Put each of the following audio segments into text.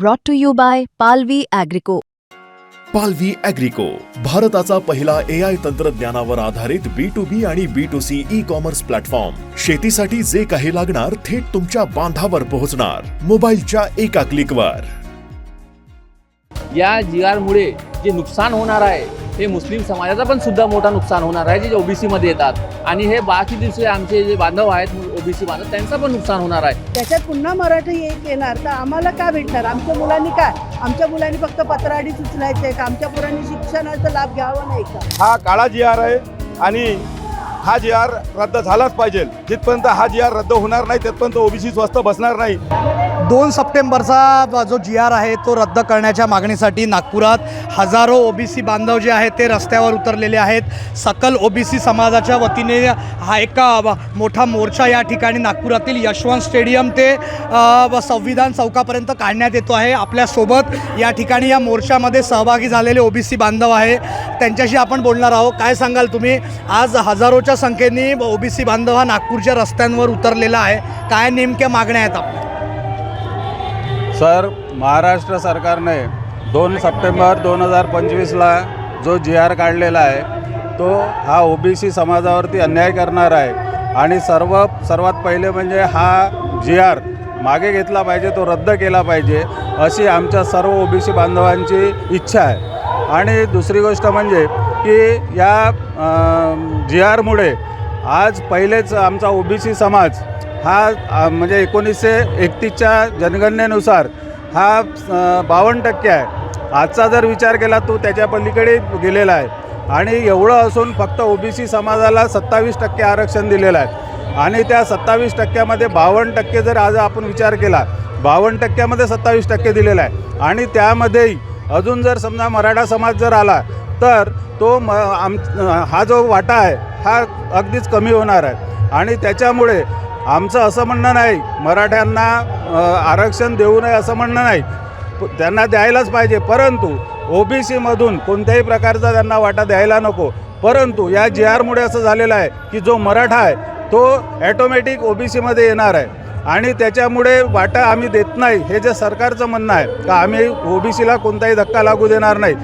brought to you by Palvi Agrico. पालवी अॅग्रिको भारताचा पहिला ए आय तंत्रज्ञानावर आधारित बी टू बी आणि B to C e commerce platform शेतीसाठी जे काही लागणार थेट तुमच्या बांधावर पोहोचणार. मोबाईलच्या एका क्लिकवर या जी आरमुळे जे नुकसान होणार आहे हे मुस्लिम समाजाचा पण सुद्धा मोठा नुकसान होणार आहे जे ओबीसी मध्ये येतात. आणि हे बाकी दिवशी आमचे जे बांधव आहेत ओबीसी बांधव त्यांचं पण नुकसान होणार आहे. त्याच्यात पुन्हा मराठी एक येणार तर आम्हाला काय भेटणार? आमच्या मुलांनी काय? आमच्या मुलांनी फक्त पत्राडी सुचलायचे का? आमच्या मुलांनी शिक्षणाचा लाभ घ्यावा नाही का? हा काळा जी आर आहे आणि हा जी आर रद्द झालाच पाहिजे. जिथपर्यंत हा जी आर रद्द होणार नाही तिथपर्यंत ओबीसी स्वस्त बसणार नाही. दोन सप्टेंबरचा जो जी आर आहे तो रद्द करण्याच्या मागणीसाठी नागपुरात हजारो ओबीसी बांधव जे आहेत ते रस्त्यावर उतरलेले आहेत. सकल ओबीसी समाजाच्या वतीने हा एक मोठा मोर्चा या ठिकाणी नागपुरातील यशवंत स्टेडियम ते व संविधान चौकापर्यंत काढण्यात येतो आहे. आपल्यासोबत या ठिकाणी या मोर्चामध्ये सहभागी झालेले ओबीसी बांधव आहे. त्यांच्याशी आपण बोलणार आहोत. काय सांगाल तुम्ही? आज हजारोच्या संख्येने ओबीसी बांधव हा नागपूरच्या रस्त्यांवर उतरलेला आहे. काय नेमक्या मागण्या आहेत आपल्या? सर महाराष्ट्र सरकारने दोन सप्टेंबर दोन हजार पंचवीसला जो जी आर काढलेला आहे तो हा ओ बी सी समाजावरती अन्याय करणार आहे. आणि सर्व सर्वात पहिले म्हणजे हा जी आर मागे घेतला पाहिजे तो रद्द केला पाहिजे अशी आमच्या सर्व ओ बी सी बांधवांची इच्छा आहे. आणि दुसरी गोष्ट म्हणजे की या जी आरमुळे आज पहिलेच आमचा ओ बी सी समाज हा म्हणजे एकोणीसशे एकतीसच्या जनगणनेनुसार हा बावन्न टक्के आहे. आजचा जर विचार केला तो त्याच्या पलीकडे गेलेला आहे. आणि एवढं असून फक्त ओबीसी समाजाला सत्तावीस टक्के आरक्षण दिलेलं आहे. आणि त्या सत्तावीस टक्क्यामध्ये बावन्न टक्के जर आज आपण विचार केला बावन्न टक्क्यामध्ये सत्तावीस टक्के दिलेला आहे. आणि त्यामध्येही अजून जर समजा मराठा समाज जर आला तर तो म आम हा जो वाटा आहे हा अगदीच कमी होणार आहे. आणि त्याच्यामुळे आमचं असं म्हणणं नाही. मराठ्यांना आरक्षण देऊ नये असं म्हणणं नाही. त्यांना द्यायलाच पाहिजे. परंतु ओबीसीमधून कोणत्याही प्रकारचा त्यांना वाटा द्यायला नको. परंतु या जी आरमुळे असं झालेलं आहे की जो मराठा आहे तो ॲटोमॅटिक ओबीसीमध्ये येणार आहे. आणि त्याच्यामुळे वाटा आम्ही देत नाही. हे जे सरकारचं म्हणणं आहे का आम्ही ओबीसीला कोणताही धक्का लागू देणार नाही.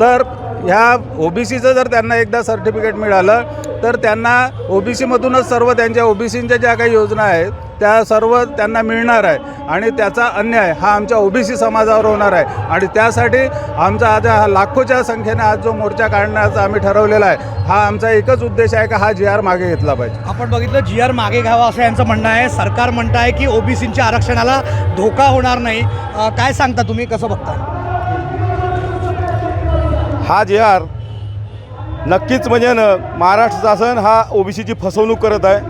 तर ह्या ओबीसीचं जर त्यांना एकदा सर्टिफिकेट मिळालं तर त्यांना ओबीसीमधूनच सर्व त्यांच्या ओबीसींच्या ज्या काही योजना आहेत त्या सर्व त्यांना मिळणार आहे. आणि त्याचा अन्याय हा आमच्या ओबीसी समाजावर होणार आहे. आणि त्यासाठी आमचा आज हा लाखोच्या संख्येने आज जो मोर्चा काढण्याचा आम्ही ठरवलेला आहे हा आमचा एकच उद्देश आहे का हा जी आर मागे घेतला पाहिजे. आपण बघितलं जी आर मागे घ्यावा असं यांचं म्हणणं आहे. सरकार म्हणत आहे की ओबीसींच्या आरक्षणाला धोका होणार नाही. काय सांगता तुम्ही? कसं बघता? हा जे आर नक्कीच म्हणजे न महाराष्ट्र शासन हा ओबीसीची फसवणूक करत आहे.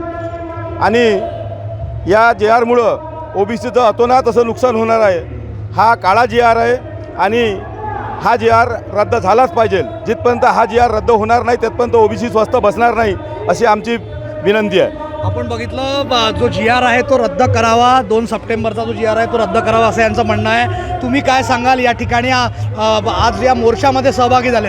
आणि या जे आरमुळं ओबीसीचं अतोनात असं नुकसान होणार आहे. हा काळा जे आर आहे आणि हा जे आर रद्द झालाच पाहिजे. जिथपर्यंत हा जे आर रद्द होणार नाही तिथपर्यंत ओबीसी स्वस्त बसणार नाही अशी आमची विनंती आहे. आपण बघितलं जो जी आर आहे तो रद्द करावा. दोन सप्टेंबरचा जो जी आर आहे तो रद्द करावा असं यांचं म्हणणं आहे. तुम्ही काय सांगाल या ठिकाणी? आज या मोर्चामध्ये सहभागी झाले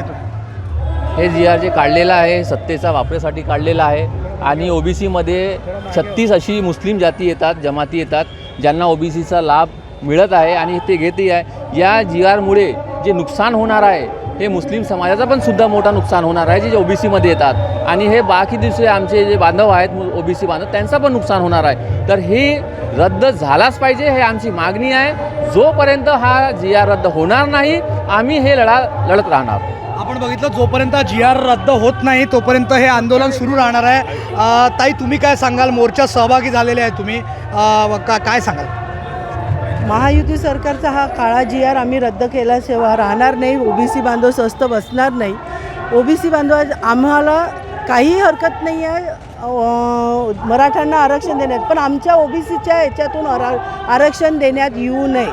हे जी आर जे काढलेलं आहे सत्तेचा वापरासाठी काढलेलं आहे आणि ओबीसीमध्ये छत्तीस अशी मुस्लिम जाती येतात जमाती येतात ज्यांना ओबीसीचा लाभ मिळत आहे आणि ते घेते आहे. या जी आरमुळे जे नुकसान होणार आहे हे मुस्लिम समाजाचा पण सुद्धा मोठा नुकसान होणार आहे जे ओबीसीमध्ये येतात. आणि हे बाकी दिवशी आमचे जे बांधव आहेत ओबीसी बांधव त्यांचं पण नुकसान होणार आहे. तर हे रद्द झालाच पाहिजे हे आमची मागणी आहे. जोपर्यंत हा जी आर रद्द होणार नाही आम्ही हे लढा लढत राहणार. आपण बघितलं जोपर्यंत जी आर रद्द होत नाही तोपर्यंत हे आंदोलन सुरू राहणार आहे. ताई तुम्ही काय सांगाल? मोर्चात सहभागी झालेले आहे तुम्ही. का काय सांगाल? महायुती सरकारचा हा काळा जी आर आम्ही रद्द केल्याशिवाय राहणार नाही ओबीसी बांधव स्वस्त बसणार नाही. ओबीसी बांधव आम्हाला काही हरकत नाही आहे मराठ्यांना आरक्षण देण्यात. पण आमच्या ओबीसीच्या याच्यातून आरा आरक्षण देण्यात येऊ नये.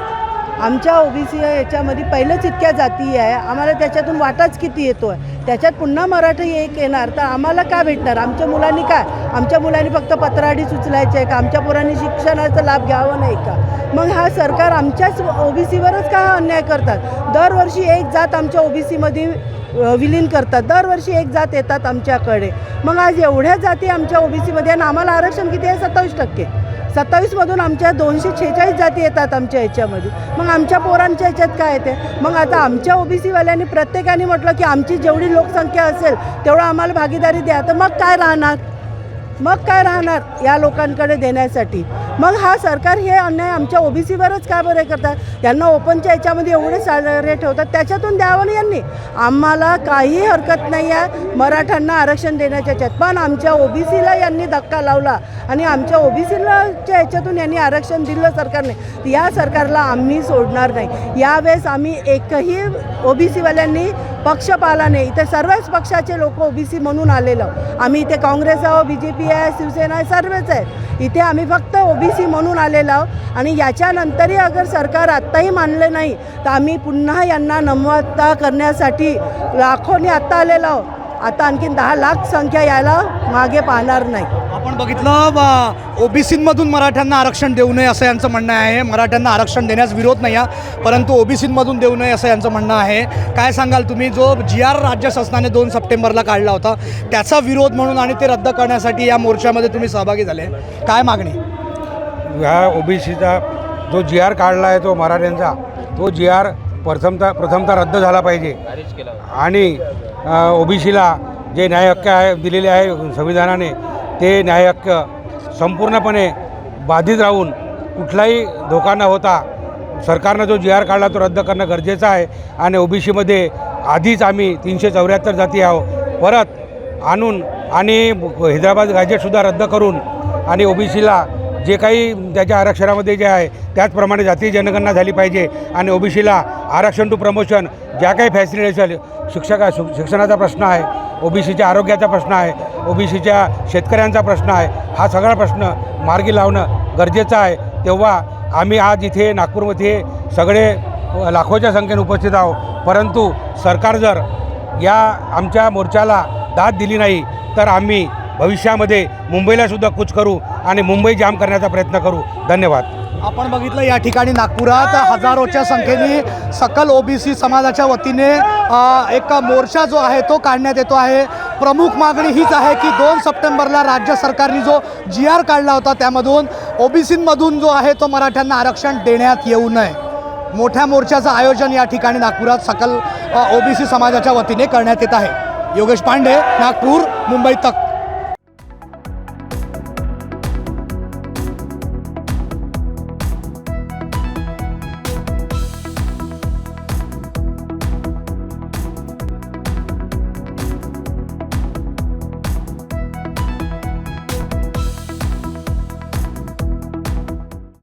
आमच्या ओबीसी याच्यामध्ये पहिलंच इतक्या जाती आहे. आम्हाला त्याच्यातून वाटाच किती येतो आहे त्याच्यात पुन्हा मराठी एक येणार तर आम्हाला काय भेटणार? आमच्या मुलांनी काय? आमच्या मुलांनी फक्त पत्राडी आहे का? आमच्या पोरांनी शिक्षणाचा लाभ घ्यावा नाही का? मग हा सरकार आमच्याच ओबीसीवरच का हा अन्याय करतात? दरवर्षी एक जात आमच्या ओबीसीमध्ये विलीन करतात. दरवर्षी एक जात येतात आमच्याकडे. मग आज एवढ्या जाती आमच्या ओबीसीमध्ये आणि आम्हाला आरक्षण किती आहे? सत्तावीस टक्के. सत्तावीसमधून आमच्या दोनशे छेचाळीस जाती येतात आमच्या ह्याच्यामध्ये मग आमच्या पोरांच्या ह्याच्यात काय येते? मग आता आमच्या ओबीसीवाल्यांनी प्रत्येकाने म्हटलं की आमची जेवढी लोकसंख्या असेल तेवढं आम्हाला भागीदारी द्या. तर मग काय राहणार? मग काय राहणार या लोकांकडे देण्यासाठी? मग हा सरकार हे अन्याय आमच्या ओबीसीवरच काय बरे करतात यांना ओपनच्या याच्यामध्ये एवढे सॅलरी ठेवतात त्याच्यातून द्यावं ना यांनी? आम्हाला काही हरकत नाही आहे मराठ्यांना आरक्षण देण्याच्या याच्यात. पण आमच्या ओबीसीला यांनी धक्का लावला आणि आमच्या ओबीसीलाच्या याच्यातून यांनी आरक्षण दिलं सरकारने. या सरकारला आम्ही सोडणार नाही. यावेळेस आम्ही एकही ओबीसीवाल्यांनी पक्षपालाने नाही इथे सर्वच पक्षाचे लोक ओबीसी म्हणून आलेलो आम्ही इथे काँग्रेस आहो बी जे पी आहे शिवसेना आहे सर्वच आहे इथे आम्ही फक्त ओबीसी म्हणून आलेलो आहो आणि याच्यानंतरही अगर सरकार आत्ताही मानलं नाही तर आम्ही पुन्हा यांना नमवता करण्यासाठी लाखोनी आत्ता आलेलो आहो आता आणखीन दहा लाख संख्या यायला मागे पाहणार नाही. आपण बघितलं ओबीसीमधून मराठ्यांना आरक्षण देऊ नये असं यांचं म्हणणं आहे. मराठ्यांना आरक्षण देण्यास विरोध नाही आहे परंतु ओबीसीमधून देऊ नये असं यांचं म्हणणं आहे. काय सांगाल तुम्ही? जो जी आर राज्य शासनाने दोन सप्टेंबरला काढला होता त्याचा विरोध म्हणून आणि ते रद्द करण्यासाठी या मोर्चामध्ये तुम्ही सहभागी झाले. काय मागणी? ह्या ओबीसीचा जो जी आर काढला आहे तो मराठ्यांचा तो जी आर प्रथमतः प्रथमतः रद्द झाला पाहिजे. आणि ओबीसीला जे न्याय हक्क आहे दिलेले आहे संविधानाने ते न्यायहक्क संपूर्णपणे बाधित राहून कुठलाही धोका न होता सरकारनं जो जी आर काढला तो रद्द करणं गरजेचं आहे आणि ओबीसीमध्ये आधीच आम्ही तीनशे चौऱ्याहत्तर जाती आहो परत आणून आणि हैदराबाद गॅजेटसुद्धा रद्द करून आणि ओबीसीला जे काही त्याच्या आरक्षणामध्ये जे आहे त्याचप्रमाणे जाती जनगणना झाली पाहिजे आणि ओबीसीला आरक्षण टू प्रमोशन ज्या काही फॅसिलिटी असेल शिक्षका शिक्षणाचा प्रश्न आहे ओबीसीच्या आरोग्याचा प्रश्न आहे ओबीसीच्या शेतकऱ्यांचा प्रश्न आहे हा सगळा प्रश्न मार्गी लावणं गरजेचं आहे. तेव्हा आम्ही आज इथे नागपूरमध्ये सगळे लाखोच्या संख्येने उपस्थित आहोत. परंतु सरकार जर या आमच्या मोर्चाला दाद दिली नाही तर आम्ही भविष्यामध्ये मुंबईला सुद्धा कूच करू आणि मुंबई जाम करण्याचा प्रयत्न करू. धन्यवाद. आपण बघितलं या ठिकाणी नागपुरात हजारोच्या संख्येने सकल ओबीसी समाजाच्या वतीने एक मोर्चा जो आहे तो काढण्यात येतो आहे. प्रमुख मागणी हीच आहे की दोन सप्टेंबरला राज्य सरकारने जो जी आर काढला होता त्यामधून ओबीसीमधून जो आहे तो मराठ्यांना आरक्षण देण्यात येऊ नये. मोठ्या मोर्चाचं आयोजन या ठिकाणी नागपुरात सकल ओबीसी समाजाच्या वतीने करण्यात येत आहे. योगेश पांडे नागपूर मुंबई तक.